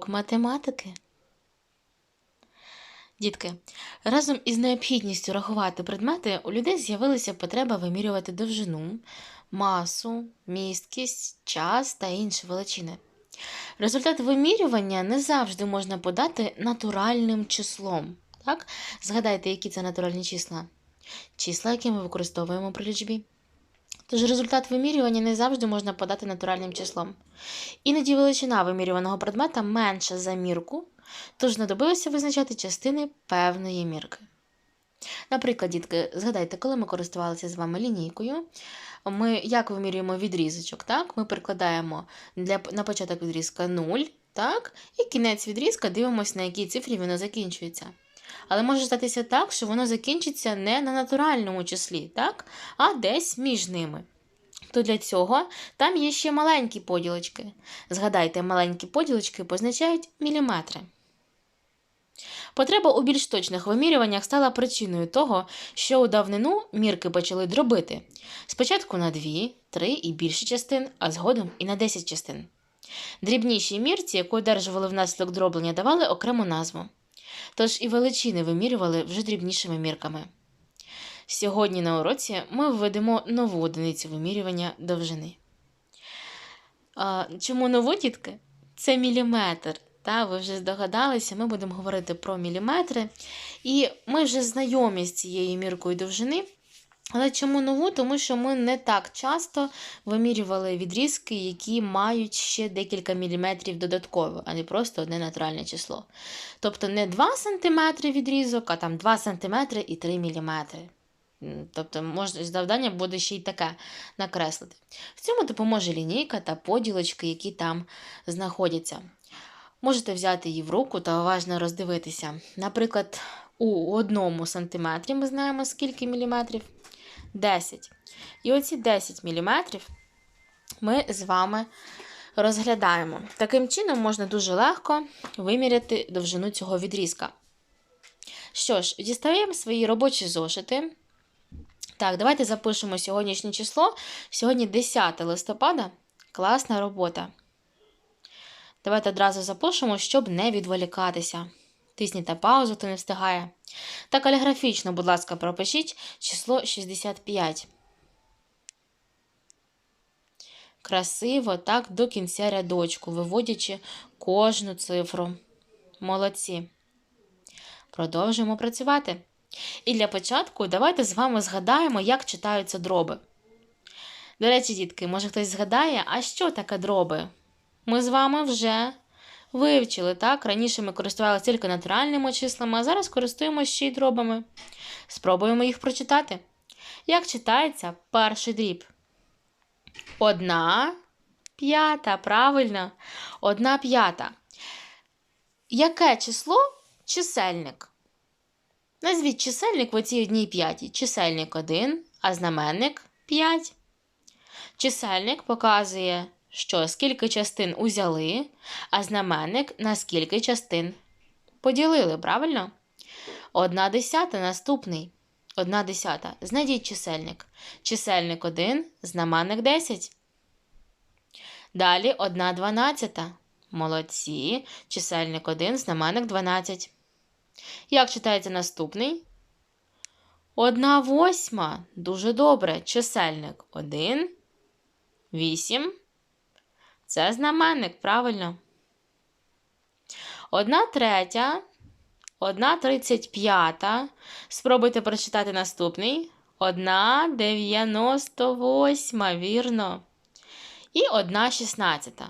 урок математики. Дітки, разом із необхідністю рахувати предмети у людей з'явилася потреба вимірювати довжину, масу, місткість, час та інші величини. Результат вимірювання не завжди можна подати натуральним числом. Так? Згадайте, які це натуральні числа. Числа, які ми використовуємо при лічбі. Тож результат вимірювання не завжди можна подати натуральним числом. Іноді величина вимірюваного предмета менша за мірку, тож знадобилося визначати частини певної мірки. Наприклад, дітки, згадайте, коли ми користувалися з вами лінійкою, ми як вимірюємо відрізочок, так? Ми прикладаємо для, на початок відрізка 0, так? і кінець відрізка дивимося, на якій цифрі воно закінчується. Але може статися так, що воно закінчиться не на натуральному числі, так? а десь між ними. То для цього там є ще маленькі поділочки. Згадайте, маленькі поділочки позначають міліметри. Потреба у більш точних вимірюваннях стала причиною того, що у давнину мірки почали дробити. Спочатку на 2, 3 і більше частин, а згодом і на 10 частин. Дрібніші мірці, яку одержували внаслідок дроблення, давали окрему назву. Тож і величини вимірювали вже дрібнішими мірками. Сьогодні на уроці ми введемо нову одиницю вимірювання довжини. Чому нову, дітки? Це міліметр. Та, ви вже здогадалися, ми будемо говорити про міліметри. І ми вже знайомі з цією міркою довжини. Але чому нову? Тому що ми не так часто вимірювали відрізки, які мають ще декілька міліметрів додатково, а не просто одне натуральне число. Тобто не 2 см відрізок, а там 2 см і 3 мм. Тобто можна, завдання буде ще й таке накреслити. В цьому допоможе лінійка та поділочки, які там знаходяться. Можете взяти її в руку та уважно роздивитися. Наприклад, у одному сантиметрі ми знаємо, скільки міліметрів. 10. І оці 10 мм ми з вами розглядаємо. Таким чином можна дуже легко виміряти довжину цього відрізка. Що ж, дістаємо свої робочі зошити. Так, давайте запишемо сьогоднішнє число. Сьогодні 10 листопада. Класна робота. Давайте одразу запишемо, щоб не відволікатися. Тисніть паузу, хто не встигає. Та каліграфічно, будь ласка, пропишіть число 65. Красиво, так, до кінця рядочку, виводячи кожну цифру. Молодці. Продовжуємо працювати. І для початку давайте з вами згадаємо, як читаються дроби. До речі, дітки, може хтось згадає, а що таке дроби? Ми з вами вже вивчили, так? Раніше ми користувалися тільки натуральними числами, а зараз користуємося ще й дробами. Спробуємо їх прочитати. Як читається перший дріб? Одна п'ята, правильно, одна п'ята. Яке число чисельник? Назвіть чисельник в оцій одній п'ятій. Чисельник 1, а знаменник 5. Чисельник показує що скільки частин узяли, а знаменник на скільки частин поділили, правильно? Одна десята наступний. Одна десята. Знайдіть чисельник. Чисельник 1, знаменник 10. Далі одна дванадцята. Молодці. Чисельник 1, знаменник 12. Як читається наступний? Одна восьма. Дуже добре. Чисельник 1, 8. Це знаменник, правильно. Одна третя, одна тридцять п'ята. Спробуйте прочитати наступний. Одна дев'яносто восьма, вірно. І одна шістнадцята.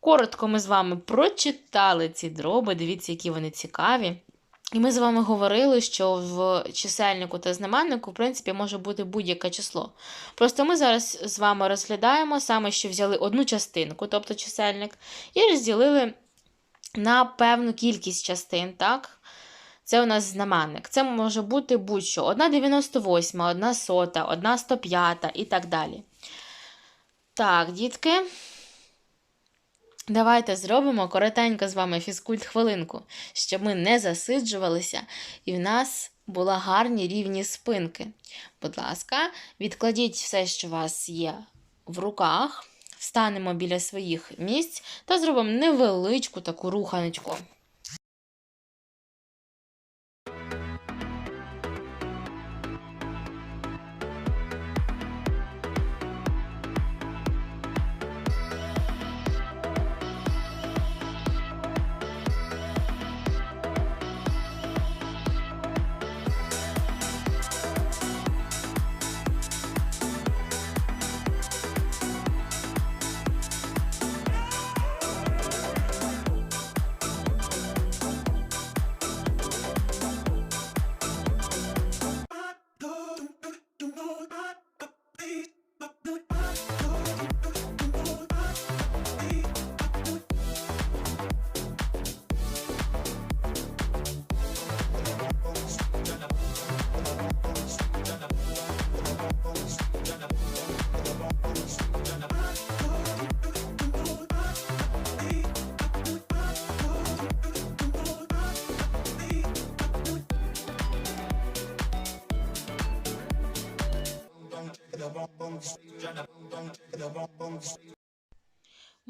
Коротко ми з вами прочитали ці дроби. Дивіться, які вони цікаві. І ми з вами говорили, що в чисельнику та знаменнику, в принципі, може бути будь-яке число. Просто ми зараз з вами розглядаємо саме, що взяли одну частинку, тобто чисельник, і розділили на певну кількість частин. так? Це у нас знаменник. Це може бути будь-що. Одна 98, одна сота, одна 105 і так далі. Так, дітки. Давайте зробимо коротенько з вами фізкульт хвилинку, щоб ми не засиджувалися і в нас були гарні рівні спинки. Будь ласка, відкладіть все, що у вас є в руках, встанемо біля своїх місць та зробимо невеличку таку руханочку.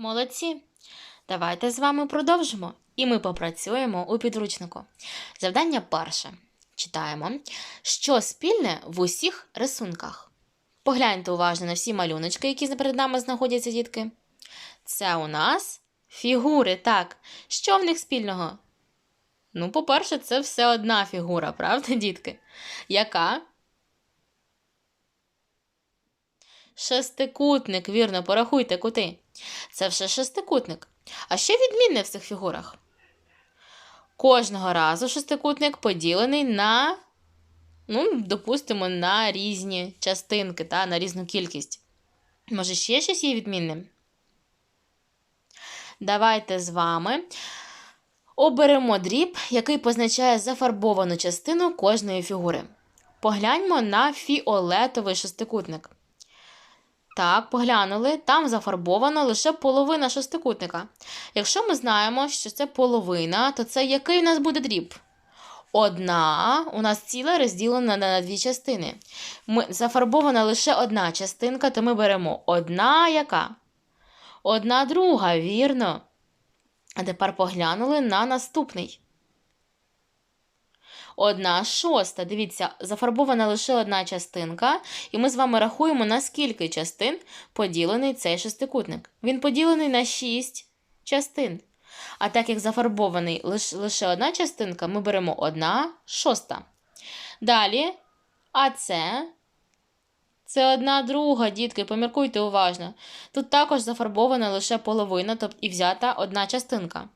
Молодці! Давайте з вами продовжимо. І ми попрацюємо у підручнику. Завдання перше. Читаємо, що спільне в усіх рисунках. Погляньте уважно на всі малюночки, які перед нами знаходяться, дітки. Це у нас фігури, так. Що в них спільного? Ну, по-перше, це все одна фігура, правда, дітки? Яка? Шестикутник, вірно, порахуйте кути. Це все шестикутник. А що відмінне в цих фігурах? Кожного разу шестикутник поділений на, ну, допустимо, на різні частинки, та, на різну кількість. Може, ще щось є відмінним? Давайте з вами оберемо дріб, який позначає зафарбовану частину кожної фігури. Погляньмо на фіолетовий шестикутник. Так, поглянули, там зафарбовано лише половина шестикутника. Якщо ми знаємо, що це половина, то це який у нас буде дріб? Одна у нас ціла розділена на дві частини. Ми, Зафарбована лише одна частинка, то ми беремо одна яка? Одна друга, вірно. А тепер поглянули на наступний. Одна шоста. Дивіться, зафарбована лише одна частинка, і ми з вами рахуємо, на скільки частин поділений цей шестикутник. Він поділений на 6 частин. А так як зафарбований лише, лише одна частинка, ми беремо одна шоста. Далі, а це. Це одна друга, дітки, поміркуйте уважно. Тут також зафарбована лише половина, тобто і взята одна частинка.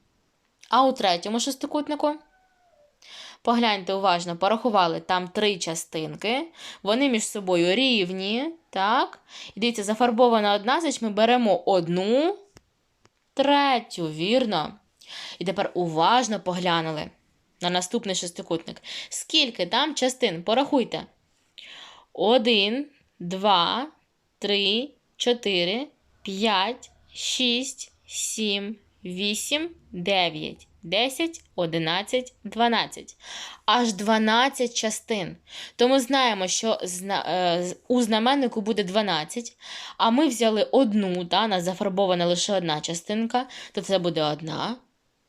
А у третьому шестикутнику. Погляньте уважно, порахували там три частинки, вони між собою рівні. так? І дивіться, зафарбована одна, значить ми беремо одну третю, вірно. І тепер уважно поглянули на наступний шестикутник. Скільки там частин? Порахуйте. Один, два, три, чотири, п'ять, шість, сім, вісім, дев'ять. 10, 11, 12. Аж 12 частин. То ми знаємо, що у знаменнику буде 12, а ми взяли одну, да, нас зафарбована лише одна частинка, то це буде одна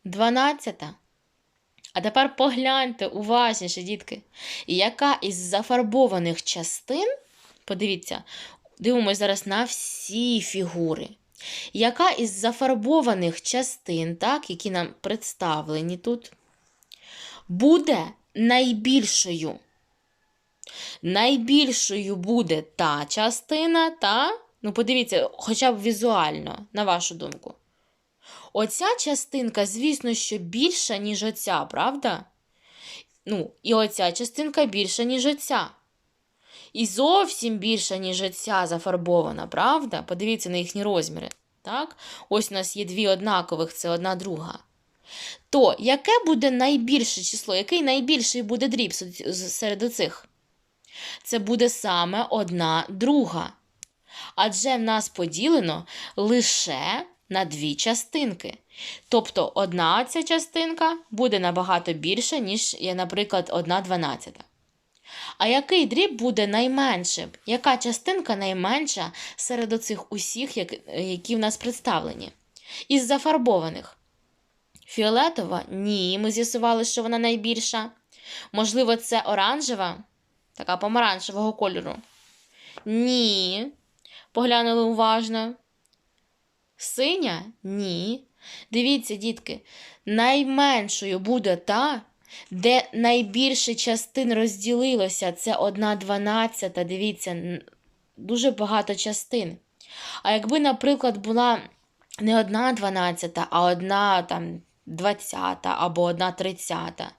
12. А тепер погляньте уважніше, дітки, яка із зафарбованих частин, подивіться, дивимося зараз на всі фігури. Яка із зафарбованих частин, так, які нам представлені тут, буде найбільшою? Найбільшою буде та частина, та, ну, подивіться, хоча б візуально, на вашу думку. Оця частинка, звісно, що більша, ніж оця, правда? Ну, і оця частинка більша, ніж оця. І зовсім більша, ніж ця зафарбована, правда? Подивіться на їхні розміри. Так? Ось у нас є дві однакових, це одна друга. То яке буде найбільше число, який найбільший буде дріб серед оцих? Це буде саме одна друга. Адже в нас поділено лише на дві частинки. Тобто одна ця частинка буде набагато більша, ніж, наприклад, одна дванадцята. А який дріб буде найменшим? Яка частинка найменша серед оцих усіх, які в нас представлені? Із зафарбованих. Фіолетова? Ні, ми з'ясували, що вона найбільша. Можливо, це оранжева, така помаранчевого кольору. Ні. Поглянули уважно. Синя? Ні. Дивіться, дітки, найменшою буде та, де найбільше частин розділилося. Це одна дванадцята. Дивіться, дуже багато частин. А якби, наприклад, була не одна дванадцята, а одна там. 20 або одна тридцята.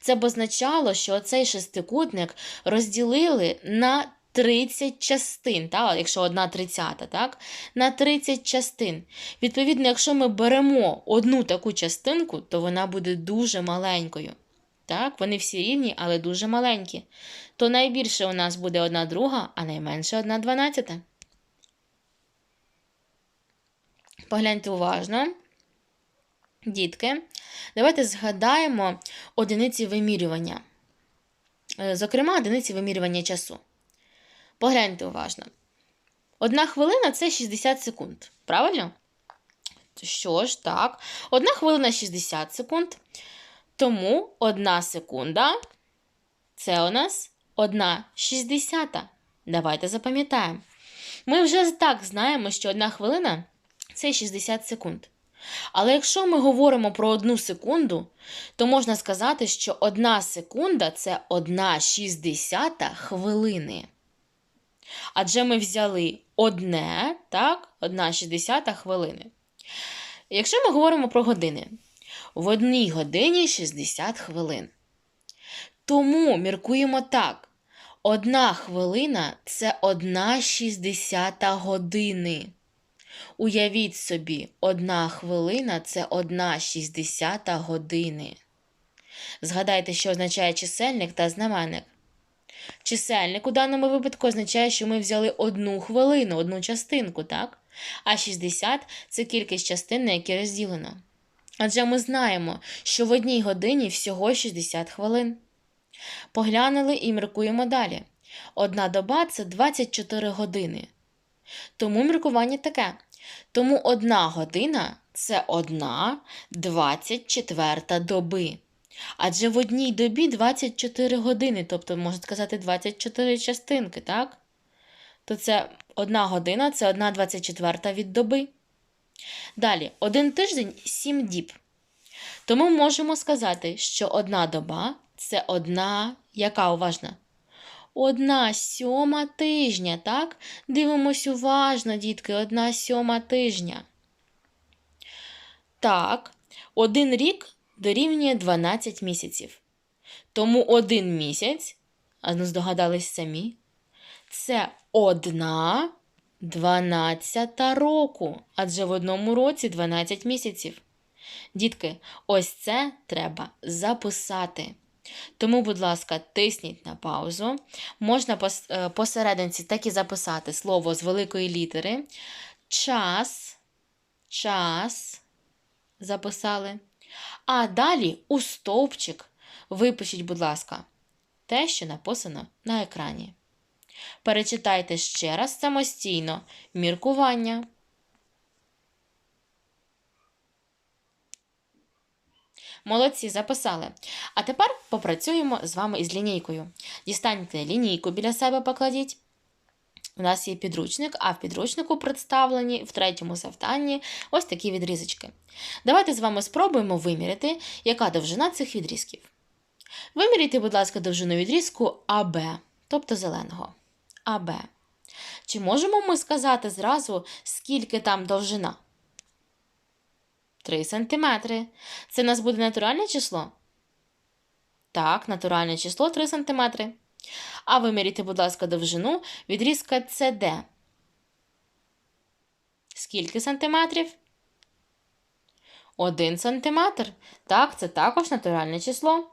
Це б означало, що цей шестикутник розділили на 30 частин, так? якщо одна тридцята, так? на 30 частин. Відповідно, якщо ми беремо одну таку частинку, то вона буде дуже маленькою. Так, Вони всі рівні, але дуже маленькі. То найбільше у нас буде одна друга, а найменше одна дванадцята. Погляньте уважно. Дітки, давайте згадаємо одиниці вимірювання. Е, зокрема, одиниці вимірювання часу. Погляньте уважно. Одна хвилина це 60 секунд. Правильно? Що ж, так. Одна хвилина 60 секунд. Тому одна секунда це у нас одна 60. Давайте запам'ятаємо. Ми вже так знаємо, що одна хвилина це 60 секунд. Але якщо ми говоримо про одну секунду, то можна сказати, що одна секунда це одна 60 хвилини. Адже ми взяли одне, так, одна 60 хвилини. Якщо ми говоримо про години, в одній годині 60 хвилин. Тому міркуємо так: одна хвилина це одна 60 години. Уявіть собі, одна хвилина це одна 60 години. Згадайте, що означає чисельник та знаменник. Чисельник у даному випадку означає, що ми взяли одну хвилину, одну частинку, так? А 60 це кількість частин, на які розділено. Адже ми знаємо, що в одній годині всього 60 хвилин. Поглянули і міркуємо далі. Одна доба це 24 години. Тому міркування таке. Тому одна година це одна 24 доби. Адже в одній добі 24 години, тобто, можна сказати, 24 частинки, так? То це одна година це одна 24 від доби. Далі, один тиждень 7 діб. Тому можемо сказати, що одна доба це одна, яка уважна? Одна сьома тижня, так? Дивимось уважно, дітки, одна сьома тижня. Так, один рік дорівнює 12 місяців. Тому один місяць, а ну здогадались самі, це одна дванадцята року, адже в одному році 12 місяців. Дітки, ось це треба записати. Тому, будь ласка, тисніть на паузу. Можна е, посерединці так і записати слово з великої літери. Час, час записали. А далі у стовпчик випишіть, будь ласка, те, що написано на екрані. Перечитайте ще раз самостійно міркування. Молодці записали. А тепер попрацюємо з вами із лінійкою. Дістаньте лінійку біля себе покладіть. У нас є підручник, а в підручнику представлені в третьому завданні ось такі відрізочки. Давайте з вами спробуємо виміряти, яка довжина цих відрізків. Виміряйте, будь ласка, довжину відрізку АБ, тобто зеленого. АБ. Чи можемо ми сказати зразу, скільки там довжина? 3 см. Це нас буде натуральне число? Так, натуральне число 3 см. А виміряйте, будь ласка, довжину відрізка CD. Скільки сантиметрів? 1 сантиметр. Так, це також натуральне число.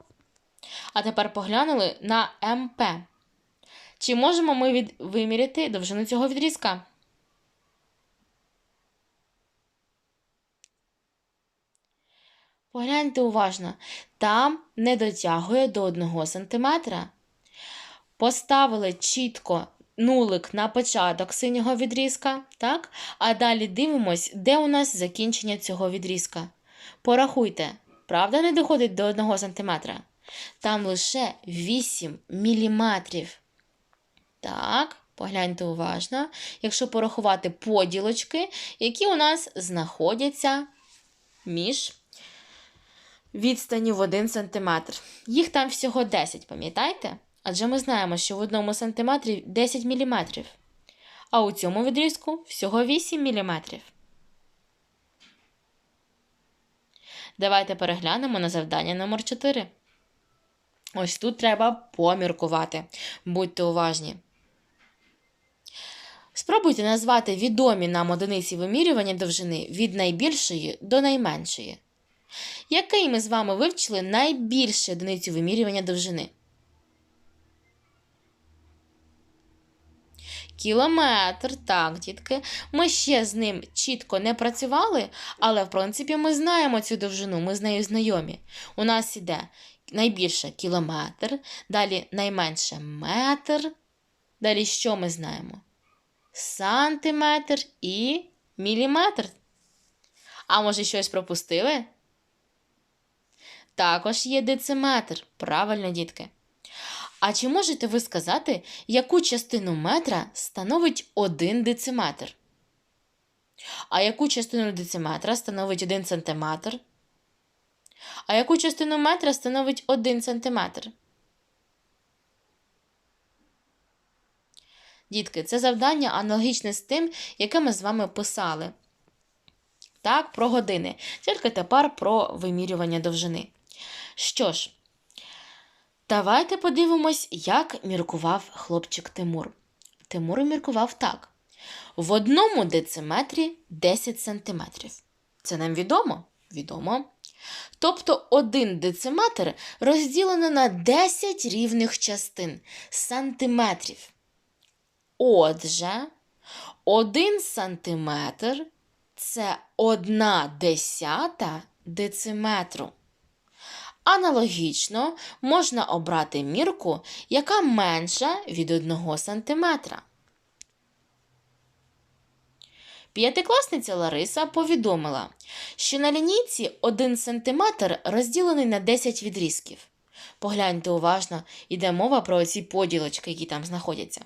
А тепер поглянули на МП. Чи можемо ми від... виміряти довжину цього відрізка? Погляньте уважно, там не дотягує до 1 см. поставили чітко нулик на початок синього відрізка, так? А далі дивимось, де у нас закінчення цього відрізка. Порахуйте, правда не доходить до 1 см? Там лише 8 міліметрів. Так, погляньте уважно. Якщо порахувати поділочки, які у нас знаходяться між відстанню в 1 см. Їх там всього 10, пам'ятаєте? Адже ми знаємо, що в одному сантиметрі 10 мм, а у цьому відрізку всього 8 мм. Давайте переглянемо на завдання номер 4. Ось тут треба поміркувати. Будьте уважні. Спробуйте назвати відомі нам одиниці вимірювання довжини від найбільшої до найменшої. Який ми з вами вивчили найбільшу одиницю вимірювання довжини? Кілометр, так, дітки. Ми ще з ним чітко не працювали, але в принципі ми знаємо цю довжину, ми з нею знайомі. У нас іде найбільше кілометр, далі найменше метр. Далі що ми знаємо? Сантиметр і міліметр. А може, щось пропустили? Також є дециметр. Правильно, дітки. А чи можете ви сказати, яку частину метра становить один дециметр? А яку частину дециметра становить 1 сантиметр? А яку частину метра становить 1 сантиметр? Дітки, це завдання аналогічне з тим, яке ми з вами писали. Так, про години. Тільки тепер про вимірювання довжини. Що ж, давайте подивимось, як міркував хлопчик Тимур. Тимур міркував так: в одному дециметрі 10 сантиметрів. Це нам відомо? Відомо. Тобто один дециметр розділено на 10 рівних частин сантиметрів. Отже, 1 сантиметр це 1 десята дециметру. Аналогічно можна обрати мірку, яка менша від 1 см. П'ятикласниця Лариса повідомила, що на лінійці 1 см розділений на 10 відрізків. Погляньте уважно, йде мова про ці поділочки, які там знаходяться.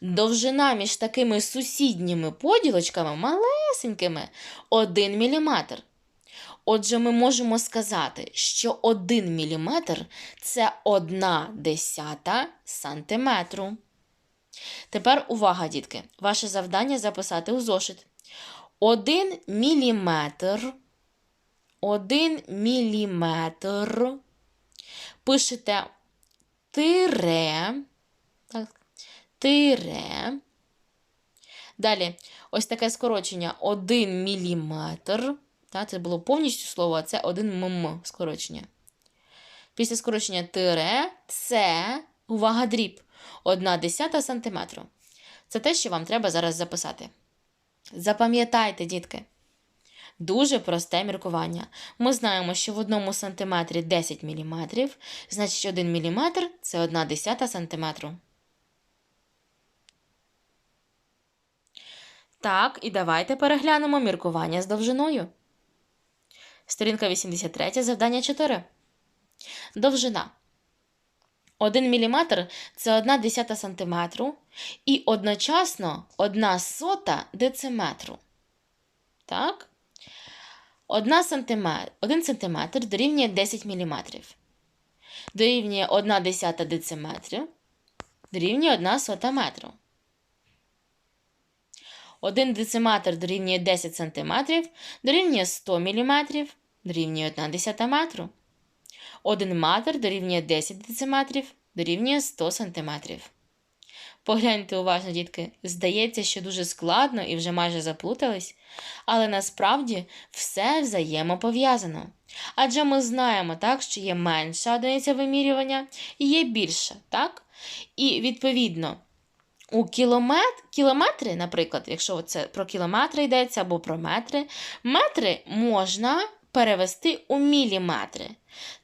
Довжина між такими сусідніми поділочками малесенькими 1 мм. Отже, ми можемо сказати, що 1 мм це 1 десята сантиметру. Тепер увага, дітки! Ваше завдання записати у зошит. 1 міліметр. 1 міліметр. Пишете тире. Тире. Далі, ось таке скорочення 1 міліметр. Це було повністю слово, а це 1 мм скорочення. Після скорочення тире це, увага, дріб, 1 десята сантиметру. Це те, що вам треба зараз записати. Запам'ятайте, дітки. Дуже просте міркування. Ми знаємо, що в одному сантиметрі 10 мм, значить 1 мм це 1 десята сантиметру. Так, і давайте переглянемо міркування з довжиною. Сторінка 83, завдання 4. Довжина. 1 мм це 1 десята сантиметру і одночасно 1 сота дециметру. Так? 1 см, 1 см дорівнює 10 мм. Дорівнює 1 десята дециметру. Дорівнює 1 сота метру. 1 дециметр дорівнює 10 см, дорівнює 100 мм, дорівнює 1 десята метру. 1 метр дорівнює 10 дециметрів, дорівнює 100 см. Погляньте уважно, дітки, здається, що дуже складно і вже майже заплутались, але насправді все взаємопов'язано. Адже ми знаємо, так, що є менша одиниця вимірювання і є більша, так? І відповідно. У кілометр, кілометри, наприклад, якщо це про кілометри йдеться або про метри, метри можна перевести у міліметри.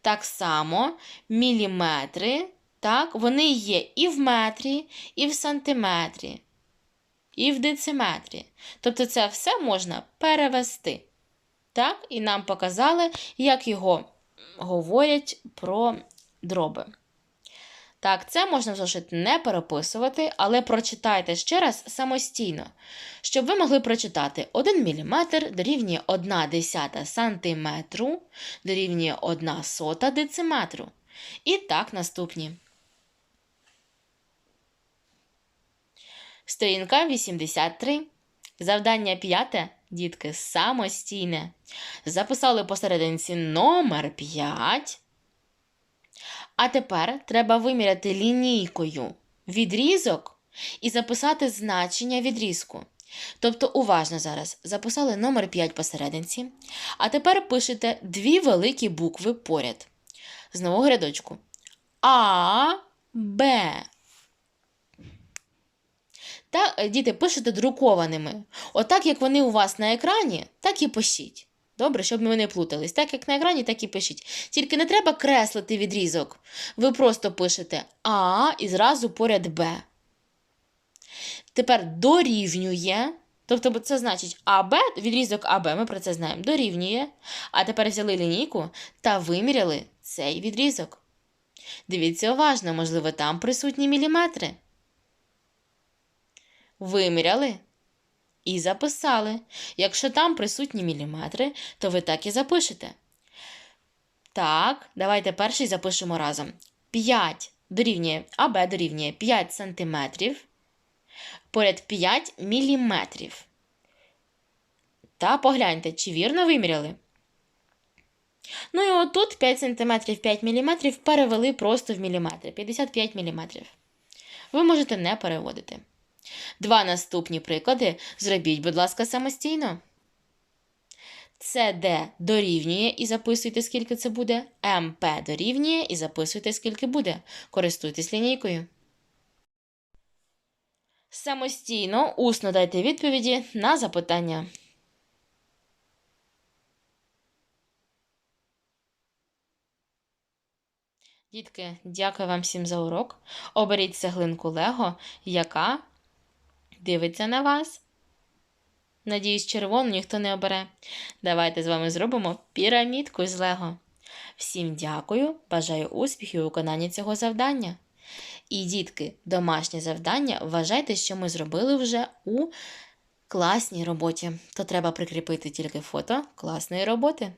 Так само міліметри Так, вони є і в метрі, і в сантиметрі, і в дециметрі. Тобто це все можна перевести. Так, і нам показали, як його говорять про дроби. Так, це можна зошит не переписувати, але прочитайте ще раз самостійно, щоб ви могли прочитати 1 мм дорівнює 1 десята сантиметру, дорівнює 1 сота дециметру. І так наступні. Сторінка 83. Завдання п'яте. Дітки, самостійне. Записали посерединці номер 5. А тепер треба виміряти лінійкою відрізок і записати значення відрізку. Тобто, уважно зараз записали номер 5 посерединці, а тепер пишете дві великі букви поряд. З нового рядочку. А, Б. Та, е, діти, пишете друкованими. Отак, як вони у вас на екрані, так і пишіть. Добре, щоб ми не плутались. Так як на екрані, так і пишіть. Тільки не треба креслити відрізок. Ви просто пишете А і зразу поряд Б. Тепер дорівнює. Тобто, це значить АБ, відрізок АБ, ми про це знаємо, дорівнює. А тепер взяли лінійку та виміряли цей відрізок. Дивіться уважно, можливо, там присутні міліметри. Виміряли і записали. Якщо там присутні міліметри, то ви так і запишете. Так, давайте перший запишемо разом. 5 дорівнює АБ дорівнює 5 см. Поряд 5 міліметрів. Та погляньте, чи вірно виміряли. Ну і отут 5 см 5 мм перевели просто в міліметри. 55 мм. Ви можете не переводити. Два наступні приклади зробіть, будь ласка, самостійно. СД дорівнює і записуйте, скільки це буде. МП дорівнює і записуйте, скільки буде. Користуйтесь лінійкою. Самостійно усно дайте відповіді на запитання. Дітки, дякую вам всім за урок. Оберіть цеглинку Лего, яка дивиться на вас. Надіюсь, червону ніхто не обере. Давайте з вами зробимо пірамідку з Лего. Всім дякую, бажаю успіхів у виконанні цього завдання. І, дітки, домашнє завдання вважайте, що ми зробили вже у класній роботі. То треба прикріпити тільки фото класної роботи.